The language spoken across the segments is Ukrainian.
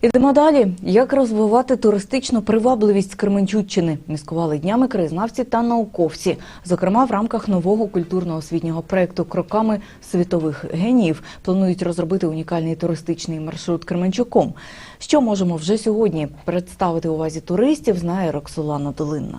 Ідемо далі. Як розвивати туристичну привабливість Кременчуччини? Міскували днями краєзнавці та науковці. Зокрема, в рамках нового культурно-освітнього проєкту Кроками світових геніїв планують розробити унікальний туристичний маршрут Кременчуком. Що можемо вже сьогодні представити увазі туристів, знає Роксолана Долинна.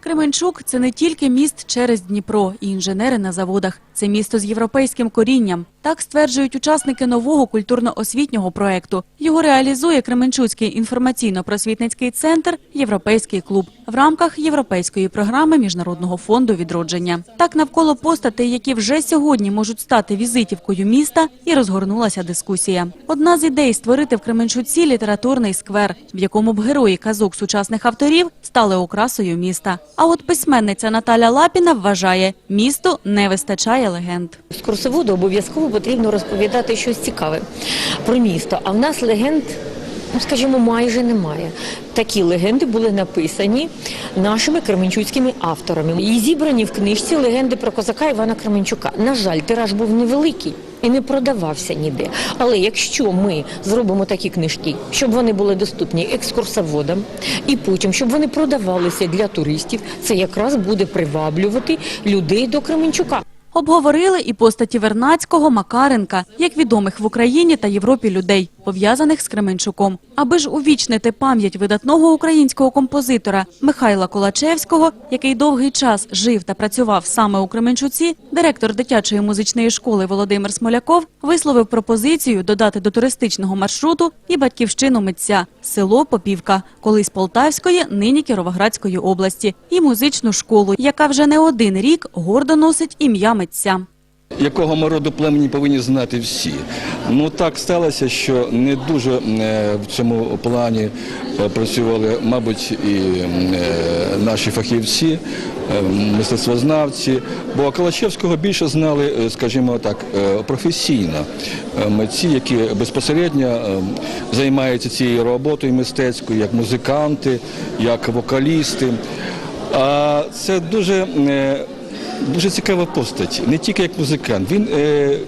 Кременчук це не тільки міст через Дніпро і інженери на заводах. Це місто з європейським корінням. Так стверджують учасники нового культурно-освітнього проекту. Його реалізує Кременчуцький інформаційно-просвітницький центр Європейський клуб в рамках європейської програми Міжнародного фонду відродження. Так навколо постатей, які вже сьогодні можуть стати візитівкою міста, і розгорнулася дискусія. Одна з ідей створити в Кременчуці літературний сквер, в якому б герої казок сучасних авторів стали окрасою міста. А от письменниця Наталя Лапіна вважає, місту не вистачає легенд. Екскурсоводу обов'язково потрібно розповідати щось цікаве про місто. А в нас легенд, ну скажімо, майже немає. Такі легенди були написані нашими кременчуцькими авторами і зібрані в книжці легенди про козака Івана Кременчука. На жаль, тираж був невеликий. І не продавався ніде. Але якщо ми зробимо такі книжки, щоб вони були доступні екскурсоводам, і потім, щоб вони продавалися для туристів, це якраз буде приваблювати людей до Кременчука. Обговорили і постаті Вернацького, Макаренка, як відомих в Україні та Європі людей, пов'язаних з Кременчуком. Аби ж увічнити пам'ять видатного українського композитора Михайла Колачевського, який довгий час жив та працював саме у Кременчуці, директор дитячої музичної школи Володимир Смоляков висловив пропозицію додати до туристичного маршруту і батьківщину митця село Попівка, колись Полтавської, нині Кіровоградської області, і музичну школу, яка вже не один рік гордо носить ім'я митця. Якого ми роду племені повинні знати всі. Ну так сталося, що не дуже е, в цьому плані е, працювали, мабуть, і е, наші фахівці, мистецтвознавці, бо Калачевського більше знали, скажімо так, професійно митці, які безпосередньо займаються цією роботою мистецькою, як музиканти, як вокалісти. А це дуже Дуже цікава постать, не тільки як музикант. Він е,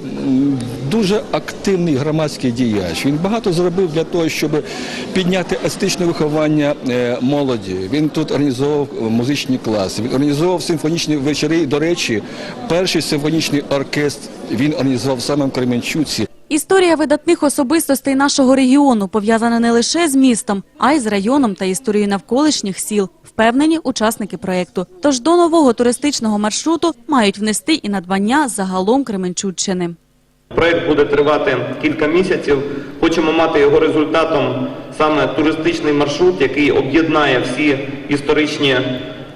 дуже активний громадський діяч. Він багато зробив для того, щоб підняти естетичне виховання е, молоді. Він тут організовував музичні класи, він організовував симфонічні вечори. До речі, перший симфонічний оркестр він організував саме в Кременчуці. Історія видатних особистостей нашого регіону пов'язана не лише з містом, а й з районом та історією навколишніх сіл, впевнені учасники проєкту. Тож до нового туристичного маршруту мають внести і надбання загалом Кременчуччини. Проект буде тривати кілька місяців. Хочемо мати його результатом саме туристичний маршрут, який об'єднає всі історичні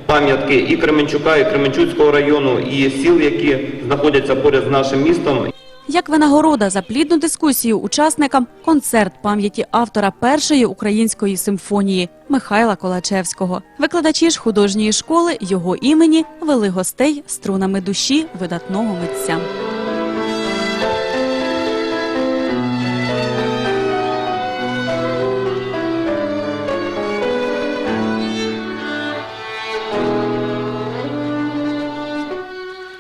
пам'ятки і Кременчука, і Кременчуцького району, і сіл, які знаходяться поряд з нашим містом. Як винагорода за плідну дискусію учасникам концерт пам'яті автора першої української симфонії Михайла Колачевського. Викладачі ж художньої школи його імені вели гостей струнами душі видатного митця.